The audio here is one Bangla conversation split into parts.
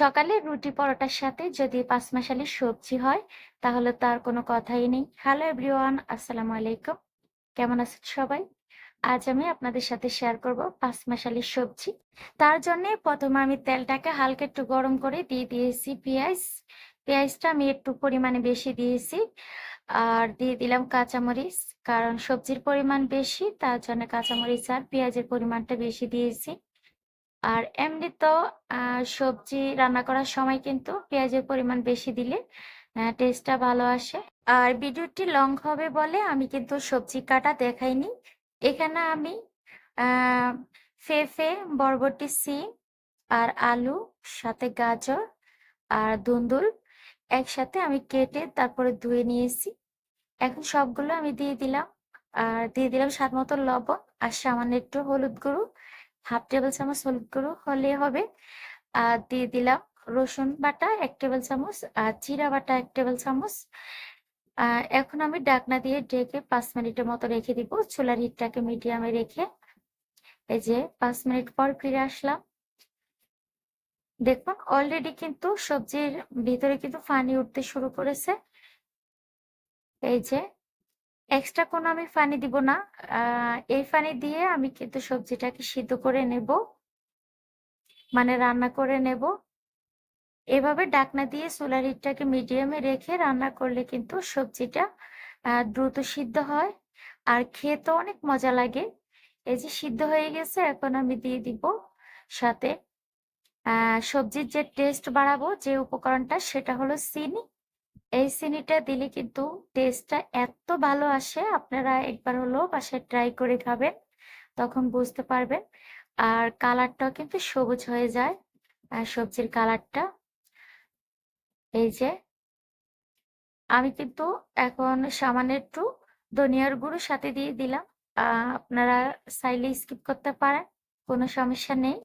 সকালে রুটি পরোটার সাথে যদি পাঁচ পাঁচমাশালি সবজি হয়, তাহলে তার কোনো কথাই নেই। হ্যালো এভরিওয়ান আসসালামু আলাইকুম। কেমন আছেন সবাই? আজ আমি আপনাদের সাথে শেয়ার করব পাঁচমাশালি সবজি। তার জন্য প্রথমে আমি তেলটাকে হালকা একটু গরম করে দিয়ে দিয়েছি পেঁয়াজ। পেঁয়াজটা আমি একটু পরিমাণে বেশি দিয়েছি। আর দিয়ে দিলাম কাঁচামরিচ, কারণ সবজির পরিমাণ বেশি, তার জন্য কাঁচামরিচ আর পেঁয়াজের পরিমাণটা বেশি দিয়েছি। আর এমনি তো সবজি রান্না করার সময় কিন্তু পেঁয়াজের পরিমাণ বেশি দিলে টেস্টটা ভালো আসে। আর ভিডিওটি লং হবে বলে আমি কিন্তু সবজি কাটা দেখাইনি। এখানে আমি ফেফে বরবটি, সিম আর আলু, সাথে গাজর আর ধুন্দুল একসাথে আমি কেটে তারপরে ধুয়ে নিয়েছি। এখন সবগুলো আমি দিয়ে দিলাম। আর দিয়ে দিলাম স্বাদ মতো লবণ আর সামান্য একটু হলুদ গুঁড়ো। হাফ টেবিল চামচ হলুদ গুঁড়ো হলে হবে আর দিয়ে দিলাম রসুন বাটা এক টেবিল চামচ আর জিরা বাটা এক টেবিল চামচ। এখন আমি ডাকনা দিয়ে ঢেকে পাঁচ মিনিটের মতো রেখে দিব, চুলার হিটটাকে মিডিয়ামে রেখে। এই যে পাঁচ মিনিট পর ফিরে আসলাম। দেখুন অলরেডি কিন্তু সবজির ভিতরে কিন্তু ফানি উঠতে শুরু করেছে। এই যে এক্সট্রা কোনো আমি পানি দিব না। এই পানি দিয়ে আমি কিন্তু সবজিটাকে সিদ্ধ করে নেব। মানে রান্না করে নেব। এভাবে ডাকনা দিয়ে সোলার হিটটাকে মিডিয়ামে রেখে রান্না করলে কিন্তু সবজিটা দ্রুত সিদ্ধ হয়। আর খেতে অনেক মজা লাগে। এই যে সিদ্ধ হয়ে গেছে, এখন আমি দিয়ে দিব সাথে সবজির যে টেস্ট বাড়াবো, যে উপকরণটা, সেটা হলো চিনি। এই চিনিটা দিলে কিন্তু টেস্টটা এত ভালো আসে, আপনারা একবার হলেও বাসায় ট্রাই করে খাবেন, তখন বুঝতে পারবেন। আর কালারটাও কিন্তু সবুজ হয়ে যায়, আর সবজির কালারটা এই যে, আমি কিন্তু এখন সামান্য একটু ধনিয়ার গুঁড়ো সাথে দিয়ে দিলাম। আপনারা চাইলে স্কিপ করতে পারেন, কোনো সমস্যা নেই।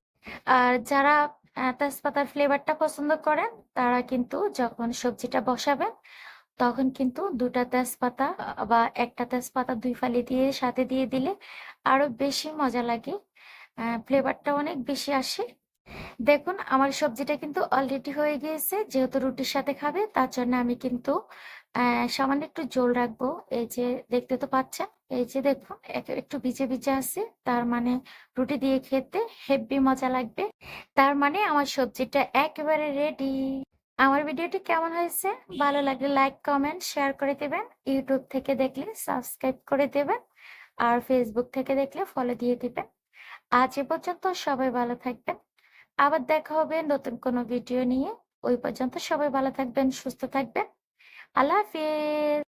আর যারা তেজপাতার ফ্লেভারটা পছন্দ করেন, তারা কিন্তু যখন সবজিটা বসাবেন, তখন কিন্তু দুটা তেজপাতা বা একটা তেজপাতা দুই ফালি দিয়ে সাথে দিয়ে দিলে আরও বেশি মজা লাগে। ফ্লেভারটা অনেক বেশি আসে। দেখুন, আমার সবজিটা কিন্তু অলরেডি হয়ে গিয়েছে। যেহেতু রুটির সাথে খাবে, তার জন্য আমি কিন্তু সামান্য একটু জল রাখব। এই যে দেখতে তো পাচ্ছেন, এই যে দেখুন একটু ভিজে ভিজে আছে। তার মানে রুটি দিয়ে খেতে হেব্বি মজা লাগবে। তার মানে আমার সবজিটা একেবারে রেডি আমার ভিডিওটি কেমন হয়েছে? ভালো লাগলে লাইক কমেন্ট শেয়ার করে দেবেন। ইউটিউব থেকে দেখলে সাবস্ক্রাইব করে দেবেন। আর ফেসবুক থেকে দেখলে ফলো দিয়ে দিবেন। আজ এ পর্যন্ত সবাই ভালো থাকবেন। আবার দেখা হবে নতুন কোনো ভিডিও নিয়ে। ওই পর্যন্ত সবাই ভালো থাকবেন, সুস্থ থাকবেন। আল্লাহ হাফিজ।